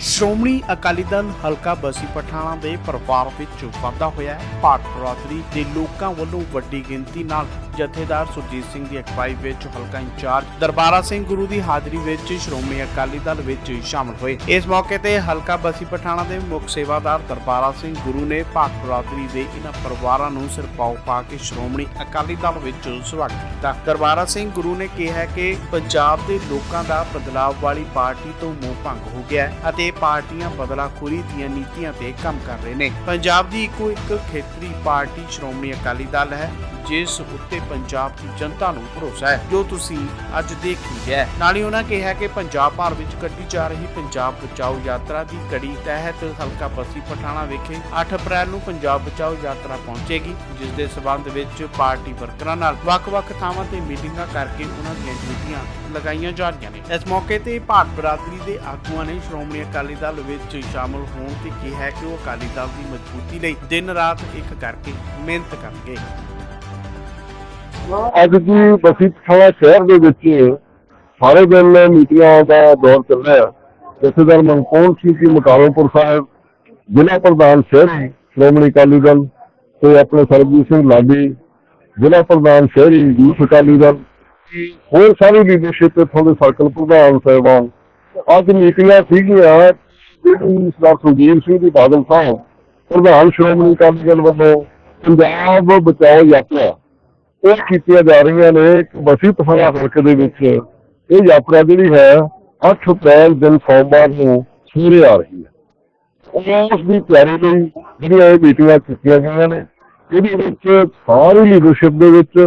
ਸ਼੍ਰੋਮਣੀ ਅਕਾਲੀ ਦਲ ਹਲਕਾ ਬਸੀ ਪਠਾਣਾ ਦੇ ਪਰਿਵਾਰ ਵਿੱਚ ਵਾਧਾ ਹੋਇਆ ਹੈ। ਭਾਰਤ ਬਰਾਦਰੀ ਦੇ ਲੋਕਾਂ ਵੱਲੋਂ ਵੱਡੀ ਗਿਣਤੀ ਨਾਲ ਜਥੇਦਾਰ ਸੁਰਜੀਤ ਸਿੰਘ ਦੀ ਅਗਵਾਈ ਵਿੱਚ ਹਲਕਾ ਇੰਚਾਰਜ ਦਰਬਾਰਾ ਸਿੰਘ ਗੁਰੂ ਦੀ ਹਾਜ਼ਰੀ ਵਿੱਚ ਸ਼੍ਰੋਮਣੀ ਅਕਾਲੀ ਦਲ ਵਿੱਚ ਸ਼ਾਮਲ ਹੋਏ। ਇਸ ਮੌਕੇ ਤੇ ਹਲਕਾ ਬਸੀ ਪਠਾਣਾ ਦੇ ਮੁੱਖ ਸੇਵਾਦਾਰ ਦਰਬਾਰਾ ਸਿੰਘ ਗੁਰੂ ਨੇ ਭਾਰਤ ਬਰਾਦਰੀ ਦੇ ਇਹਨਾਂ ਪਰਿਵਾਰਾਂ ਨੂੰ ਸਿਰਪਾਓ ਪਾ ਕੇ ਸ਼੍ਰੋਮਣੀ ਅਕਾਲੀ ਦਲ ਵਿੱਚ ਸਵਾਗਤ ਕੀਤਾ। ਦਰਬਾਰਾ ਸਿੰਘ ਗੁਰੂ ਨੇ ਕਿਹਾ ਕਿ ਪੰਜਾਬ ਦੇ ਲੋਕਾਂ ਦਾ ਬਦਲਾਵ ਵਾਲੀ ਪਾਰਟੀ ਤੋਂ ਮੋਹ ਭੰਗ ਹੋ ਗਿਆ ਹੈ ਅਤੇ ਪਾਰਟੀਆਂ ਬਦਲਾਖੋਰੀ ਦੀਆਂ ਨੀਤੀਆਂ ਤੇ ਕੰਮ ਕਰ ਰਹੇ ਨੇ। ਪੰਜਾਬ ਦੀ ਇੱਕੋ ਇੱਕ ਖੇਤਰੀ ਪਾਰਟੀ ਸ਼੍ਰੋਮਣੀ ਅਕਾਲੀ ਦਲ ਹੈ। ਜਿਸ ਉੱਤੇ ਪੰਜਾਬ ਦੀ ਜਨਤਾ ਨੂੰ ਭਰੋਸਾ ਹੈ, ਜੋ ਤੁਸੀਂ ਅੱਜ ਦੇਖ ਹੀ ਹੈ। ਨਾਲ ਹੀ ਉਹਨਾਂ ਕਿਹਾ ਕਿ ਪੰਜਾਬ ਭਰ ਵਿੱਚ ਕੱਢੀ ਜਾ ਰਹੀ ਪੰਜਾਬ ਬਚਾਓ ਯਾਤਰਾ ਦੀ ਕੜੀ ਤਹਿਤ ਹਲਕਾ ਬਸੀ ਪਠਾਣਾ ਵਿਖੇ 8 ਅਪ੍ਰੈਲ ਨੂੰ ਪੰਜਾਬ ਬਚਾਓ ਯਾਤਰਾ ਪਹੁੰਚੇਗੀ, ਜਿਸ ਦੇ ਸਬੰਧ ਵਿੱਚ ਪਾਰਟੀ ਵਰਕਰਾਂ ਨਾਲ ਵੱਖ-ਵੱਖ ਥਾਵਾਂ ਤੇ ਮੀਟਿੰਗਾਂ ਕਰਕੇ ਉਹਨਾਂ ਦੀਆਂ ਡਿਊਟੀਆਂ ਲਗਾਈਆਂ ਜਾ ਰਹੀਆਂ ਨੇ। ਇਸ ਮੌਕੇ ਤੇ ਭਾਰਤ ਬਰਾਦਰੀ ਦੇ ਆਗੂਆਂ ਨੇ ਸ਼੍ਰੋਮਣੀ ਅਕਾਲੀ ਦਲ ਵਿੱਚ ਸ਼ਾਮਲ ਹੋਣ ਤੇ ਕਿਹਾ ਕਿ ਉਹ ਅਕਾਲੀ ਦਲ ਦੀ ਮਜ਼ਬੂਤੀ ਲਈ ਦਿਨ ਰਾਤ ਇੱਕ ਕਰਕੇ ਮਿਹਨਤ ਕਰਨਗੇ। ਅੱਜ ਦੀ ਬਸੀ ਪਠਾਣਾ ਸ਼ਹਿਰ ਦੇ ਵਿੱਚ ਸਾਰੇ ਦਿਨ ਮੀਟਿੰਗਾਂ ਦਾ ਦੌਰ ਚੱਲ ਰਿਹਾ ਜਥੇਦਾਰ ਮਨਕੋਨ ਸਿੰਘ ਜੀ ਮੁਕਾਰਮਪੁਰ ਸਾਹਿਬ ਜ਼ਿਲ੍ਹਾ ਪ੍ਰਧਾਨ ਸ਼ਹਿਰੀ ਸ਼੍ਰੋਮਣੀ ਅਕਾਲੀ ਦਲ ਤੇ ਆਪਣੇ ਸਰਬਜੀਤ ਸਿੰਘ ਲਾਡੀ, ਜ਼ਿਲ੍ਹਾ ਪ੍ਰਧਾਨ ਸ਼ਹਿਰੀ ਯੂਥ ਅਕਾਲੀ ਦਲ। ਹੋਰ ਸਾਰੀ ਲੀਡਰਸ਼ਿਪ ਇੱਥੋਂ ਦੇ ਸਰਕਲ ਪ੍ਰਧਾਨ ਸਾਹਿਬਾਨ। ਅੱਜ ਮੀਟਿੰਗਾਂ ਸੀਗੀਆਂ ਸਰਦਾਰ ਸੁਖਬੀਰ ਸਿੰਘ ਜੀ ਬਾਦਲ ਸਾਹਿਬ, ਪ੍ਰਧਾਨ ਸ਼੍ਰੋਮਣੀ ਅਕਾਲੀ ਦਲ ਵੱਲੋਂ ਪੰਜਾਬ ਬਚਾਓ ਯਾਤਰਾ ਉਹ ਕੀਤੀਆਂ ਜਾ ਰਹੀਆਂ ਨੇ ਬਸੀ ਪਸਾਰਾ ਹਲਕੇ ਦੇ ਵਿੱਚ। ਇਹ ਯਾਤਰਾ ਜਿਹੜੀ ਹੈ 8 ਅਪ੍ਰੈਲ ਦਿਨ ਸੋਮਵਾਰ ਨੂੰ ਸਵੇਰੇ ਆ ਰਹੀ ਹੈ। ਉਸ ਦੀ ਤਿਆਰੀ ਲਈ ਜਿਹੜੀਆਂ ਇਹ ਮੀਟਿੰਗਾਂ ਕੀਤੀਆਂ ਗਈਆਂ ਨੇ ਇਹਦੇ ਵਿੱਚ ਸਾਰੀ ਲੀਡਰਸ਼ਿਪ ਦੇ ਵਿੱਚ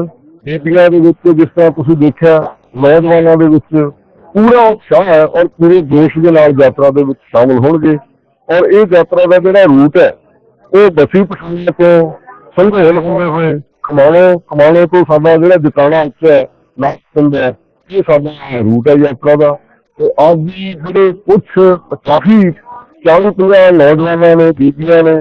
ਮੀਟਿੰਗਾਂ ਦੇ ਵਿੱਚ ਜਿਸ ਤਰ੍ਹਾਂ ਤੁਸੀਂ ਦੇਖਿਆ ਨੌਜਵਾਨਾਂ ਦੇ ਵਿੱਚ ਪੂਰਾ ਉਤਸ਼ਾਹ ਹੈ ਔਰ ਪੂਰੇ ਜੋਸ਼ ਦੇ ਨਾਲ ਯਾਤਰਾ ਦੇ ਵਿੱਚ ਸ਼ਾਮਲ ਹੋਣਗੇ। ਔਰ ਇਹ ਯਾਤਰਾ ਦਾ ਜਿਹੜਾ ਰੂਟ ਹੈ ਉਹ ਬਸੀ ਤੋਂ ਸੰਘੇਲ ਹੁੰਦੇ ਹੋਏ ਕਮਾਣੇ ਕਮਾਣੇ ਤੋਂ ਸਾਡਾ ਜਿਹੜਾ ਜਟਾਣਾ ਉੱਚ ਹੈ ਨਾਸਨ ਇਹ ਸਾਡਾ ਰੂਟ ਹੈ ਯਾਤਰਾ ਦਾ। ਤੇ ਅੱਜ ਵੀ ਜਿਹੜੇ ਕੁਝ ਕਾਫੀ 40 ਪੰਜਾਹ ਨੌਜਵਾਨਾਂ ਨੇ, ਬੀਬੀਆਂ ਨੇ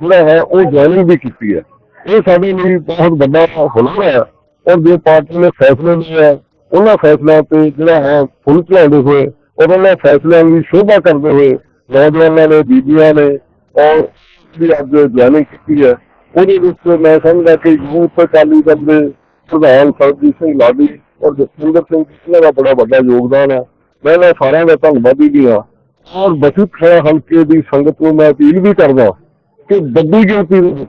ਜਿਹੜਾ ਹੈ, ਉਹ ਜੁਆਇਨਿੰਗ ਵੀ ਕੀਤੀ ਹੈ। ਇਹ ਸਾਡੇ ਲਈ ਬਹੁਤ ਵੱਡਾ ਹੁਨਰ ਹੈ। ਔਰ ਜੇ ਪਾਰਟੀ ਨੇ ਫੈਸਲੇ ਲਏ ਉਹਨਾਂ ਫੈਸਲਿਆਂ ਤੇ ਜਿਹੜਾ ਹੈ, ਫੁੱਲ ਚੜਾਉਂਦੇ ਹੋਏ ਔਰ ਉਹਨਾਂ ਫੈਸਲਿਆਂ ਦੀ ਸ਼ੋਭਾ ਕਰਦੇ ਹੋਏ ਨੌਜਵਾਨਾਂ ਨੇ, ਬੀਬੀਆਂ ਨੇ, ਔਰ ਜਿਹੜੀ ਅੱਜ ਜੁਆਇਨਿੰਗ ਕੀਤੀ ਹੈ। ਉਹਦੇ ਵਿੱਚ ਮੈਂ ਸਮਝਦਾ ਕਿ ਯੂਥ ਅਕਾਲੀ ਦਲ ਦੇ ਪ੍ਰਧਾਨ ਸਰਜੀਤ ਸਿੰਘ ਲਾਡੀ ਔਰ ਜਸਵਿੰਦਰ ਸਿੰਘ ਇਹਨਾਂ ਦਾ ਬੜਾ ਵੱਡਾ ਯੋਗਦਾਨ ਹੈ। ਮੈਂ ਇਹਨਾਂ ਸਾਰਿਆਂ ਦਾ ਧੰਨਵਾਦੀ ਵੀ ਹਾਂ। ਔਰ ਬਸੀ ਪਠਾਣਾ ਹਲਕੇ ਦੀ ਸੰਗਤ ਨੂੰ ਮੈਂ ਅਪੀਲ ਵੀ ਕਰਦਾ ਕਿ ਵੱਡੀ ਜੋਤੀ ਦੇ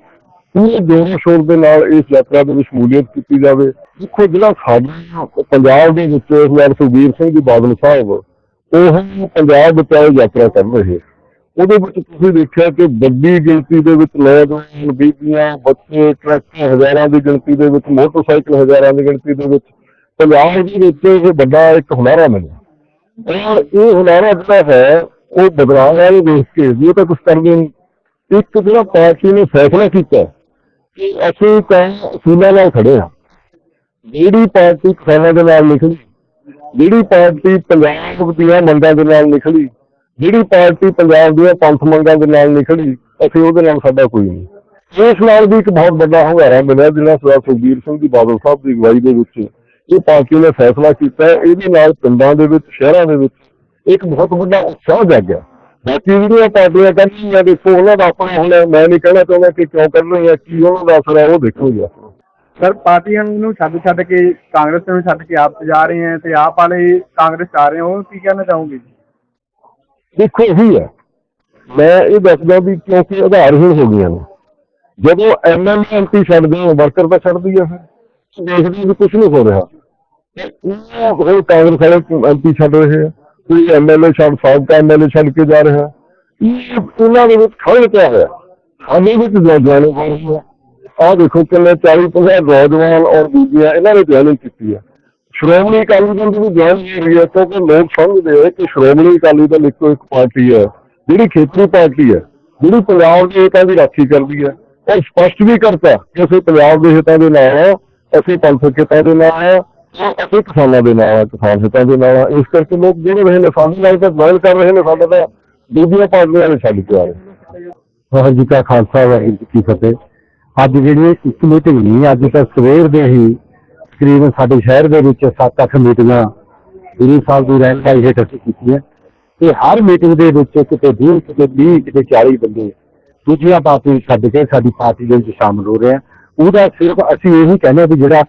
ਪੂਰੇ ਜੋਰ ਸ਼ੋਰ ਦੇ ਨਾਲ ਇਸ ਯਾਤਰਾ ਦੇ ਵਿੱਚ ਸ਼ਮੂਲੀਅਤ ਕੀਤੀ ਜਾਵੇ। ਦੇਖੋ ਜਿਹੜਾ ਸਾਡਾ ਪੰਜਾਬ ਦੇ ਵਿੱਚ ਸਰਦਾਰ ਸੁਖਬੀਰ ਸਿੰਘ ਜੀ ਬਾਦਲ ਸਾਹਿਬ, ਉਹ ਪੰਜਾਬ ਬਚਾਓ ਯਾਤਰਾ ਕਰ ਰਹੇ। ਉਹਦੇ ਵਿੱਚ ਤੁਸੀਂ ਦੇਖਿਆ ਕਿ ਵੱਡੀ ਗਿਣਤੀ ਦੇ ਵਿੱਚ ਨੌਜਵਾਨ ਬੀਬੀਆਂ, ਬੱਚੇ, ਟਰੱਕਾਂ ਹਜ਼ਾਰਾਂ ਦੀ ਗਿਣਤੀ ਦੇ ਵਿੱਚ, ਮੋਟਰਸਾਈਕਲ ਹਜ਼ਾਰਾਂ ਦੀ ਗਿਣਤੀ ਦੇ ਵਿੱਚ ਪੰਜਾਬ ਦੇ ਵਿੱਚ ਇਹ ਵੱਡਾ ਇੱਕ ਹੁਨਾਰਾ ਮਿਲਿਆ। ਔਰ ਇਹ ਹੁਨਾਰਾ ਜਿਹੜਾ ਹੈ, ਉਹ ਬਦਲਾਅ ਵਾਲੇ ਦੇਖ ਕੇ ਵੀ ਇਹ ਤਾਂ ਕੁਝ ਕਰਦੇ ਨਹੀਂ। ਇੱਕ ਜਿਹੜਾ ਪਾਰਟੀ ਨੇ ਫੈਸਲਾ ਕੀਤਾ ਕਿ ਅਸੀਂ ਤਾਂ ਅਸੂਲਾਂ ਨਾਲ ਖੜੇ ਹਾਂ। ਜਿਹੜੀ ਪਾਰਟੀ ਕਿਸਾਨਾਂ ਦੇ ਨਾਲ ਨਿਕਲੀ, ਜਿਹੜੀ ਪਾਰਟੀ ਪੰਜਾਬ ਦੀਆਂ ਮੰਗਾਂ ਦੇ ਨਾਲ ਨਿਕਲੀ ਜਿਹੜੀ ਪਾਰਟੀ ਪੰਜਾਬ ਦੀਆਂ ਪੰਥ ਮੰਗਾਂ ਦੇ ਨਾਲ ਨਿਕਲੀ, ਅਸੀਂ ਉਹਦੇ ਨਾਲ ਸਾਡਾ ਕੋਈ ਨਹੀਂ। ਇਸ ਨਾਲ ਵੀ ਇੱਕ ਬਹੁਤ ਵੱਡਾ ਹੰਗਾਰਾ ਮਿਲਿਆ ਜਿਹੜਾ ਸਰਦਾਰ ਸੁਖਬੀਰ ਸਿੰਘ ਦੀ ਬਾਦਲ ਸਾਹਿਬ ਦੀ ਅਗਵਾਈ ਦੇ ਵਿੱਚ। ਇਹ ਪਾਰਟੀ ਨੇ ਫੈਸਲਾ ਕੀਤਾ ਇਹਦੇ ਨਾਲ ਪਿੰਡਾਂ ਦੇ ਵਿੱਚ, ਸ਼ਹਿਰਾਂ ਦੇ ਵਿੱਚ ਇੱਕ ਬਹੁਤ ਵੱਡਾ ਉਤਸ਼ਾਹ ਜਾਗਿਆ। ਬਾਕੀ ਜਿਹੜੀਆਂ ਪਾਰਟੀਆਂ ਕਹਿੰਦੀਆਂ ਦੇਖੋ, ਉਹਨਾਂ ਦਾ ਆਪਣਾ ਹੁਣ ਮੈਂ ਨਹੀਂ ਕਹਿਣਾ ਚਾਹੁੰਦਾ ਕਿ ਕਿਉਂ ਕਰ ਰਹੀਆਂ, ਕੀ ਉਹਨਾਂ ਦਾ ਅਸਰ ਹੈ, ਉਹ ਦੇਖੋਗੇ ਸਰ, ਪਾਰਟੀਆਂ ਨੂੰ ਛੱਡ ਛੱਡ ਕੇ, ਕਾਂਗਰਸ ਨੂੰ ਛੱਡ ਕੇ ਆਪ ਜਾ ਰਹੇ ਹੈ ਤੇ ਆਪ ਵਾਲੇ ਕਾਂਗਰਸ 'ਚ ਆ ਰਹੇ ਹੋ ਉਹ ਕੀ ਕਹਿਣਾ ਚਾਹੋਗੇ ਜੀ? ਦੇਖੋ ਇਹੀ ਹੈ। ਮੈਂ ਇਹ ਦੱਸਦਾ ਵੀ ਕਿਉਂਕਿ ਆਧਾਰਹੀਣ ਹੋ ਗਈਆਂ ਨੇ। ਜਦੋਂ ਐਮਐਲਏ ਐਮਪੀ ਛੱਡਦੇ ਹੋ, ਵਰਕਰ ਤਾਂ ਛੱਡਦੀ ਆ ਫਿਰ। ਦੇਖਦੇ ਵੀ ਕੁਝ ਨਹੀਂ ਹੋ ਰਿਹਾ। ਉਹ ਕਾਂਗਰਸ ਵਾਲੇ ਐਮਪੀ ਛੱਡ ਰਹੇ ਆ। ਕੋਈ ਐਮਐਲਏ ਛੱਡ, ਸਾਬਕਾ ਐਮਐਲਏ ਛੱਡ ਕੇ ਜਾ ਰਿਹਾ। ਇਹ ਇਹਨਾਂ ਦੇ ਵਿੱਚ ਖੜੇ ਪਿਆ ਹੋਇਆ ਸਾਡੇ ਵਿੱਚ ਨੌਜਵਾਨ ਹੋ ਆ, ਆਹ ਦੇਖੋ ਕਿੰਨੇ 40 50 ਨੌਜਵਾਨ ਔਰ ਦੂਜੀਆਂ ਇਹਨਾਂ ਨੇ ਜੁਆਇਨਿੰਗ ਕੀਤੀ ਹੈ ਸ਼੍ਰੋਮਣੀ ਅਕਾਲੀ ਦਲ ਦੀ ਵੀ ਜੁਆਇਨ ਹੋਈ ਹੈ ਕਿਉਂਕਿ ਲੋਕ ਸਮਝਦੇ ਆ ਕਿ ਸ਼੍ਰੋਮਣੀ ਅਕਾਲੀ ਦਲ ਇੱਕੋ ਇੱਕ ਪਾਰਟੀ ਹੈ, ਜਿਹੜੀ ਖੇਤਰੀ ਪਾਰਟੀ ਹੈ, ਜਿਹੜੀ ਪੰਜਾਬ ਦੇ ਹਿੱਤਾਂ ਦੀ ਰਾਖੀ ਕਰਦੀ ਹੈ। ਉਹ ਸਪਸ਼ਟ ਵੀ ਕਰਤਾ ਕਿ ਅਸੀਂ ਪੰਜਾਬ ਦੇ ਹਿੱਤਾਂ ਦੇ ਨਾਲ ਹਾਂ, ਅਸੀਂ ਪੰਥਕ ਹਿੱਤਾਂ ਦੇ ਨਾਲ ਹਾਂ ਅਸੀਂ ਕਿਸਾਨਾਂ ਦੇ ਨਾਲ ਹਾਂ, ਕਿਸਾਨ ਹਿੱਤਾਂ ਦੇ ਨਾਲ ਹਾਂ। ਇਸ ਕਰਕੇ ਲੋਕ ਜਿਹੜੇ ਰਹੇ ਨੇ ਸਾਡੇ ਨਾਲ ਤਾਂ ਜੁਆਇਨ ਕਰ ਰਹੇ ਨੇ ਸਾਡੇ ਤਾਂ ਦੂਜੀਆਂ ਪਾਰਟੀਆਂ ਨੇ ਛੱਡ ਕੇ ਆ ਰਹੇ ਵਾਹਿਗੁਰੂ ਜੀ ਕਾ ਖਾਲਸਾ, ਵਾਹਿਗੁਰੂ ਜੀ ਕੀ ਫਤਿਹ। ਅੱਜ ਜਿਹੜੀ ਇੱਕ ਮੀਟਿੰਗ ਨਹੀਂ, ਅੱਜ ਤਾਂ ਸਵੇਰ ਦੇ ਹੀ ਤਕਰੀਬਨ ਸਾਡੇ ਸ਼ਹਿਰ ਦੇ ਵਿੱਚ 7-8 ਮੀਟਿੰਗਾਂ ਗੁਰੂ ਸਾਹਿਬ ਦੀ ਰਹਿਨਮਾਈ ਹੇਠ ਅਸੀਂ ਕੀਤੀਆਂ। ਤੇ ਹਰ ਮੀਟਿੰਗ ਦੇ ਵਿੱਚ ਕਿਤੇ 20 ਕਿਤੇ 20 ਕਿਤੇ 40 ਬੰਦੇ ਦੂਜੀਆਂ ਪਾਰਟੀ ਛੱਡ ਕੇ ਸਾਡੀ ਪਾਰਟੀ ਦੇ ਵਿੱਚ ਸ਼ਾਮਲ ਹੋ ਰਹੇ ਆ। ਉਹਦਾ ਸਿਰਫ ਅਸੀਂ ਇਹੀ ਕਹਿੰਦੇ ਹਾਂ ਵੀ ਜਿਹੜਾ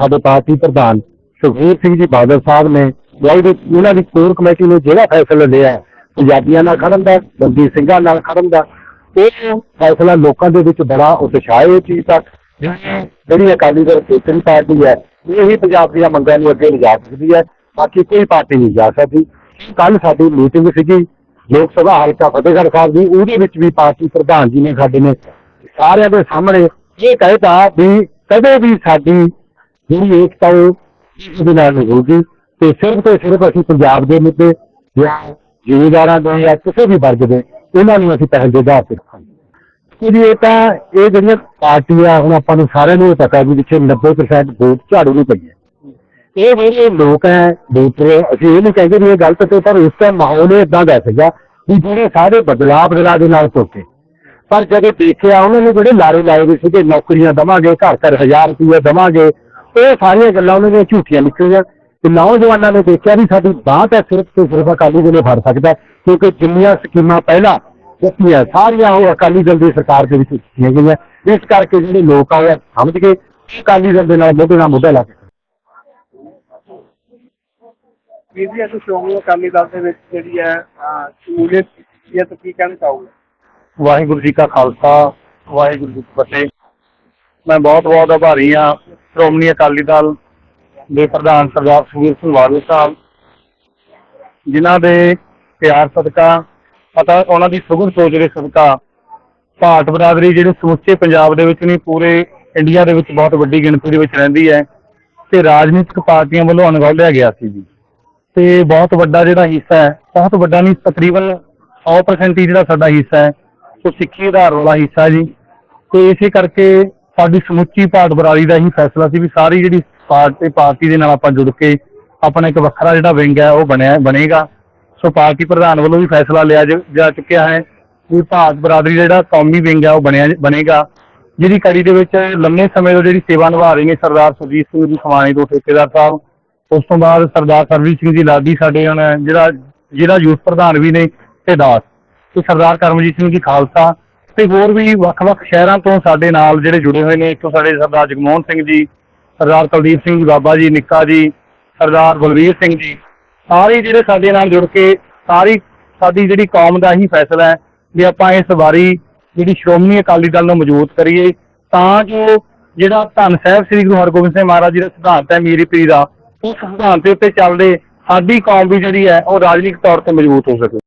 ਸਾਡੇ ਪਾਰਟੀ ਪ੍ਰਧਾਨ ਸੁਖਬੀਰ ਸਿੰਘ ਜੀ ਬਾਦਲ ਸਾਹਿਬ ਨੇ ਜਾਂ ਉਹਨਾਂ ਦੀ ਕੋਰ ਕਮੇਟੀ ਨੇ ਜਿਹੜਾ ਫੈਸਲਾ ਲਿਆ ਪੰਜਾਬੀਆਂ ਨਾਲ ਖੜਨ ਦਾ ਬੰਦੀ ਸਿੰਘਾਂ ਨਾਲ ਖੜਨ ਦਾ, ਉਹ ਫੈਸਲਾ ਲੋਕਾਂ ਦੇ ਵਿੱਚ ਬੜਾ ਉਤਸ਼ਾਹ ਹੈ ਇਹ ਚੀਜ਼ ਤੱਕ ਜਿਹੜੀ ਅਕਾਲੀ ਦਲ ਖੇਤਰੀ ਪਾਰਟੀ ਹੈ, ਇਹ ਹੀ ਪੰਜਾਬ ਦੀਆਂ ਮੰਗਾਂ ਨੂੰ ਅੱਗੇ ਲਿਜਾ ਸਕਦੀ ਹੈ। ਬਾਕੀ ਕੋਈ ਪਾਰਟੀ ਨਹੀਂ ਜਾ ਸਕਦੀ। ਕੱਲ ਸਾਡੀ ਮੀਟਿੰਗ ਸੀਗੀ, ਲੋਕ ਸਭਾ ਹਲਕਾ ਫਤਿਹਗੜ੍ਹ ਸਾਹਿਬ ਦੀ, ਉਹਦੇ ਵਿੱਚ ਵੀ ਪਾਰਟੀ ਪ੍ਰਧਾਨ ਜੀ ਨੇ ਸਾਡੇ ਨੇ ਸਾਰਿਆਂ ਦੇ ਸਾਹਮਣੇ ਇਹ ਕਹਿਤਾ ਵੀ ਕਦੇ ਵੀ ਸਾਡੀ ਜਿਹੜੀ ਏਕਤਾ ਉਹ ਦੇ ਨਾਲ ਨਹੀਂ ਹੋਊਗੀ। ਤੇ ਸਿਰਫ ਤੇ ਸਿਰਫ ਅਸੀਂ ਪੰਜਾਬ ਦੇ ਮੁੱਦੇ ਜਾਂ ਜ਼ਿਮੀਦਾਰਾਂ ਦੇ ਜਾਂ ਕਿਸੇ ਵੀ ਵਰਗ ਦੇ, ਇਹਨਾਂ ਨੂੰ ਅਸੀਂ ਪਹਿਲ ਦੇ ਆਧਾਰ ਤੇ ਰੱਖਾਂਗੇ ਇਹ ਤਾਂ, ਇਹ ਜਿਹੜੀਆਂ ਪਾਰਟੀਆਂ ਹੁਣ ਆਪਾਂ ਨੂੰ ਸਾਰਿਆਂ ਨੂੰ ਇਹ ਪਤਾ ਵੀ ਜਿੱਥੇ 90% ਵੋਟ ਝਾੜੂ ਨੂੰ ਪਈ ਹੈ। ਇਹ ਜਿਹੜੇ ਲੋਕ ਹੈ ਦੂਸਰੇ ਅਸੀਂ ਇਹ ਨਹੀਂ ਕਹਿੰਦੇ ਵੀ ਇਹ ਗਲਤ ਤੇ ਪਰ ਉਸ ਟਾਈਮ ਮਾਹੌਲ ਇਦਾਂ ਦਾ ਸੀਗਾ ਵੀ ਜਿਹੜੇ ਸਾਰੇ ਬਦਲਾਅ ਬਦਲਾਅ ਦੇ ਨਾਲ ਤੁਰਕੇ ਪਰ ਜਦੋਂ ਦੇਖਿਆ ਉਹਨਾਂ ਨੇ ਜਿਹੜੇ ਲਾਰੇ ਲਾਏ ਹੋਏ ਸੀਗੇ, ਨੌਕਰੀਆਂ ਦਵਾਂਗੇ, ਘਰ ਘਰ ਹਜ਼ਾਰ ਰੁਪਏ ਦਵਾਂਗੇ ਇਹ ਸਾਰੀਆਂ ਗੱਲਾਂ ਉਹਨਾਂ ਦੀਆਂ ਝੂਠੀਆਂ ਨਿਕਲੀਆਂ। ਤੇ ਨੌਜਵਾਨਾਂ ਨੇ ਦੇਖਿਆ ਵੀ ਸਾਡੀ ਬਾਂਹ ਤਾਂ ਸਿਰਫ ਤੇ ਸਿਰਫ ਅਕਾਲੀ ਦਲ ਹੀ ਫੜ ਸਕਦਾ ਕਿਉਂਕਿ ਜਿੰਨੀਆਂ ਸਕੀਮਾਂ ਪਹਿਲਾਂ ਦਿੱਤੀਆਂ ਸਾਰੀਆਂ ਉਹ ਅਕਾਲੀ ਦਲ ਦੀ ਸਰਕਾਰ ਦੇ ਵਿੱਚ ਦਿੱਤੀਆਂ ਗਈਆਂ। ਇਸ ਕਰਕੇ ਜਿਹੜੇ ਲੋਕ ਆ ਉਹ ਸਮਝ ਕੇ ਅਕਾਲੀ ਦਲ ਦੇ ਨਾਲ ਮੋਢੇ ਨਾਲ ਮੋਢਾ ਲਾ ਕੇ। ਵੀਰ ਜੀ ਅਸੀਂ ਸ਼੍ਰੋਮਣੀ ਅਕਾਲੀ ਦਲ ਦੇ ਵਿੱਚ ਜਿਹੜੀ ਹੈ ਸ਼ਮੂਲੀਅਤ ਕੀਤੀ ਹੈ ਤਾਂ ਕੀ ਕਹਿਣਾ ਚਾਹੋਗੇ? ਵਾਹਿਗੁਰੂ ਜੀ ਕਾ ਖਾਲਸਾ ਵਾਹਿਗੁਰੂ ਜੀ ਕੀ ਫਤਿਹ। ਮੈਂ ਬਹੁਤ ਬਹੁਤ ਆਭਾਰੀ ਹਾਂ ਸ਼੍ਰੋਮਣੀ ਅਕਾਲੀ ਦਲ ਦੇ ਪ੍ਰਧਾਨ ਸਰਦਾਰ ਸੁਖਬੀਰ ਸਿੰਘ ਬਾਦਲ ਸਾਹਿਬ ਜਿਨ੍ਹਾਂ ਦੇ ਪਿਆਰ ਸਦਕਾ ਪਤਾ ਉਹਨਾਂ ਦੀ ਸੁਗਮ ਸੋਚ ਦੇ ਸਦਕਾ ਭਾਰਤ ਬਰਾਦਰੀ ਜਿਹੜੇ ਸਮੁੱਚੇ ਪੰਜਾਬ ਦੇ ਵਿੱਚ ਨਹੀਂ ਪੂਰੇ ਇੰਡੀਆ ਦੇ ਵਿੱਚ ਬਹੁਤ ਵੱਡੀ ਗਿਣਤੀ ਦੇ ਵਿੱਚ ਰਹਿੰਦੀ ਹੈ ਤੇ ਰਾਜਨੀਤਿਕ ਪਾਰਟੀਆਂ ਵੱਲੋਂ ਅਣਗੌਲਿਆ ਗਿਆ ਸੀ ਜੀ। ਤੇ ਬਹੁਤ ਵੱਡਾ ਜਿਹੜਾ ਹਿੱਸਾ ਹੈ, ਬਹੁਤ ਵੱਡਾ ਨਹੀਂ, ਤਕਰੀਬਨ 100% ਹੀ ਜਿਹੜਾ ਸਾਡਾ ਹਿੱਸਾ ਹੈ ਉਹ ਸਿੱਖੀ ਆਧਾਰ ਵਾਲਾ ਹਿੱਸਾ ਜੀ। ਤੇ ਇਸੇ ਕਰਕੇ ਸਾਡੀ ਸਮੁੱਚੀ ਭਾਰਤ ਬਰਾਦਰੀ ਦਾ ਹੀ ਫੈਸਲਾ ਸੀ ਵੀ ਸਾਰੀ ਜਿਹੜੀ ਪਾਰਟੀ ਪਾਰਟੀ ਦੇ ਨਾਲ ਆਪਾਂ ਜੁੜ ਕੇ ਆਪਣਾ ਇੱਕ ਵੱਖਰਾ ਜਿਹੜਾ ਵਿੰਗ ਹੈ, ਉਹ ਬਣਿਆ, ਬਣੇਗਾ। ਸੋ ਪਾਰਟੀ ਪ੍ਰਧਾਨ ਵੱਲੋਂ ਵੀ ਫੈਸਲਾ ਲਿਆ ਜ- ਜਾ ਚੁੱਕਿਆ ਹੈ ਕਿ ਭਾਰਤ ਬਰਾਦਰੀ ਦਾ ਜਿਹੜਾ ਕੌਮੀ ਵਿੰਗ ਹੈ ਉਹ ਬਣਿਆ ਬਣੇਗਾ। ਜਿਹਦੀ ਕੜੀ ਦੇ ਵਿੱਚ ਲੰਮੇ ਸਮੇਂ ਤੋਂ ਜਿਹੜੀ ਸੇਵਾ ਨਿਭਾ ਰਹੇ ਨੇ ਸਰਦਾਰ ਸੁਰਜੀਤ ਸਿੰਘ ਜੀ ਖਵਾਣੀ ਤੋਂ ਠੇਕੇਦਾਰ ਸਾਹਿਬ, ਉਸ ਤੋਂ ਬਾਅਦ ਸਰਦਾਰ ਸਰਵੀਰ ਸਿੰਘ ਜੀ ਲਾਡੀ ਸਾਡੇ ਹੁਣ ਜਿਹੜਾ ਜਿਹੜਾ ਯੂਥ ਪ੍ਰਧਾਨ ਵੀ ਨੇ ਤੇ ਦਾਸ। ਤੇ ਸਰਦਾਰ ਕਰਮਜੀਤ ਸਿੰਘ ਜੀ ਖਾਲਸਾ ਤੇ ਹੋਰ ਵੀ ਵੱਖ-ਵੱਖ ਸ਼ਹਿਰਾਂ ਤੋਂ ਸਾਡੇ ਨਾਲ ਜਿਹੜੇ ਜੁੜੇ ਹੋਏ ਨੇ। ਇੱਥੋਂ ਸਾਡੇ ਸਰਦਾਰ ਜਗਮੋਹਨ ਸਿੰਘ ਜੀ, ਸਰਦਾਰ ਕੁਲਦੀਪ ਸਿੰਘ ਜੀ ਬਾਬਾ ਜੀ, ਨਿੱਕਾ ਜੀ, ਸਰਦਾਰ ਬਲਵੀਰ ਸਿੰਘ ਜੀ। ਸਾਰੇ ਜਿਹੜੇ ਸਾਡੇ ਨਾਲ ਜੁੜ ਕੇ, ਸਾਰੀ ਸਾਡੀ ਜਿਹੜੀ ਕੌਮ ਦਾ ਹੀ ਫੈਸਲਾ ਹੈ ਵੀ ਆਪਾਂ ਇਸ ਵਾਰੀ ਜਿਹੜੀ ਸ਼੍ਰੋਮਣੀ ਅਕਾਲੀ ਦਲ ਨੂੰ ਮਜ਼ਬੂਤ ਕਰੀਏ, ਤਾਂ ਜੋ ਜਿਹੜਾ ਧੰਨ ਸਾਹਿਬ ਸ੍ਰੀ ਗੁਰੂ ਹਰਗੋਬਿੰਦ ਸਿੰਘ ਮਹਾਰਾਜ ਜੀ ਦਾ ਸਿਧਾਂਤ ਹੈ ਮੀਰੀ ਪੀਰੀ ਦਾ, ਉਸ ਸਿਧਾਂਤ ਦੇ ਉੱਤੇ ਚੱਲਦੇ ਸਾਡੀ ਕੌਮ ਵੀ ਜਿਹੜੀ ਹੈ, ਉਹ ਰਾਜਨੀਤਿਕ ਤੌਰ ਤੇ ਮਜ਼ਬੂਤ ਹੋ ਸਕੇ।